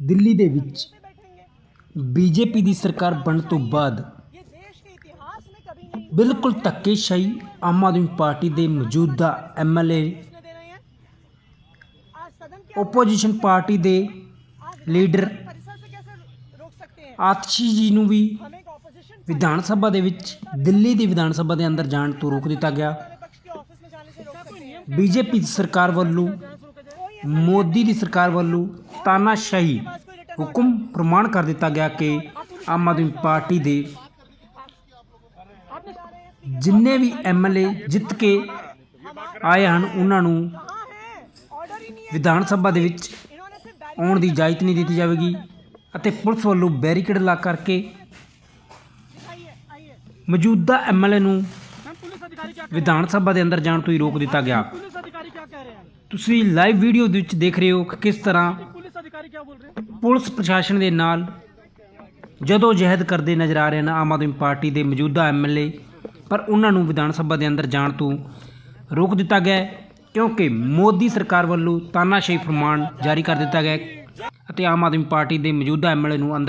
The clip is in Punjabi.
ਦਿੱਲੀ ਦੇ ਵਿੱਚ ਬੀਜੇਪੀ ਦੀ ਸਰਕਾਰ ਬਣਨ ਤੋਂ ਬਾਅਦ ਬਿਲਕੁਲ ਧੱਕੇਸ਼ਾਹੀ ਆਮ ਆਦਮੀ ਪਾਰਟੀ ਦੇ ਮੌਜੂਦਾ ਐਮਐਲਏ ਆਪੋਜੀਸ਼ਨ ਪਾਰਟੀ ਦੇ ਲੀਡਰ ਆਤਸ਼ੀ ਜੀ ਨੂੰ ਵੀ ਵਿਧਾਨ ਸਭਾ ਦੇ ਵਿੱਚ, ਦਿੱਲੀ ਦੀ ਵਿਧਾਨ ਸਭਾ ਦੇ ਅੰਦਰ ਜਾਣ ਤੋਂ ਰੋਕ ਦਿੱਤਾ ਗਿਆ। ਬੀਜੇਪੀ ਸਰਕਾਰ ਵੱਲੋਂ ਮੋਦੀ ਦੀ ਸਰਕਾਰ ਵੱਲੋਂ ਤਾਨਾਸ਼ਾਹੀ ਹੁਕਮ ਪ੍ਰਮਾਣ ਕਰ ਦਿੱਤਾ ਗਿਆ ਕਿ ਆਮ ਆਦਮੀ ਪਾਰਟੀ ਦੇ ਜਿੰਨੇ ਵੀ ਐਮਐਲਏ ਜਿੱਤ ਕੇ ਆਏ ਹਨ, ਉਹਨਾਂ ਨੂੰ ਵਿਧਾਨ ਸਭਾ ਦੇ ਵਿੱਚ ਆਉਣ ਦੀ ਇਜਾਜ਼ਤ ਨਹੀਂ ਦਿੱਤੀ ਜਾਵੇਗੀ ਅਤੇ ਪੁਲਿਸ ਵੱਲੋਂ ਬੈਰੀਕੇਡ ਲਾ ਕਰਕੇ ਮੌਜੂਦਾ ਐਮਐਲਏ ਨੂੰ ਵਿਧਾਨ ਸਭਾ ਦੇ ਅੰਦਰ ਜਾਣ ਤੋਂ ਹੀ ਰੋਕ ਦਿੱਤਾ ਗਿਆ। ਤੁਸੀਂ ਲਾਈਵ ਵੀਡੀਓ ਦੇ ਵਿੱਚ ਦੇਖ ਰਹੇ ਹੋ ਕਿ ਕਿਸ ਤਰ੍ਹਾਂ ਪੁਲਿਸ ਅਧਿਕਾਰੀ ਕੀ ਬੋਲ ਰਹੇ? ਪੁਲਿਸ ਪ੍ਰਸ਼ਾਸਨ ਦੇ ਨਾਲ ਜਦੋਂ ਜਹਿਦ ਕਰਦੇ ਨਜ਼ਰ ਆ ਰਹੇ ਹਨ ਆਮ ਆਦਮੀ ਪਾਰਟੀ ਦੇ ਮੌਜੂਦਾ ਐਮਐਲਏ ਪਰ ਉਹਨਾਂ ਨੂੰ ਵਿਧਾਨ ਸਭਾ ਦੇ ਅੰਦਰ ਜਾਣ ਤੋਂ ਰੋਕ ਦਿੱਤਾ ਗਿਆ ਕਿਉਂਕਿ ਮੋਦੀ ਸਰਕਾਰ ਵੱਲੋਂ ਤਾਨਾਸ਼ਾਹੀ ਫਰਮਾਨ ਜਾਰੀ ਕਰ ਦਿੱਤਾ ਗਿਆ ਅਤੇ ਆਮ ਆਦਮੀ ਪਾਰਟੀ ਦੇ ਮੌਜੂਦਾ ਐਮਐਲਏ ਨੂੰ ਅੰਦਰ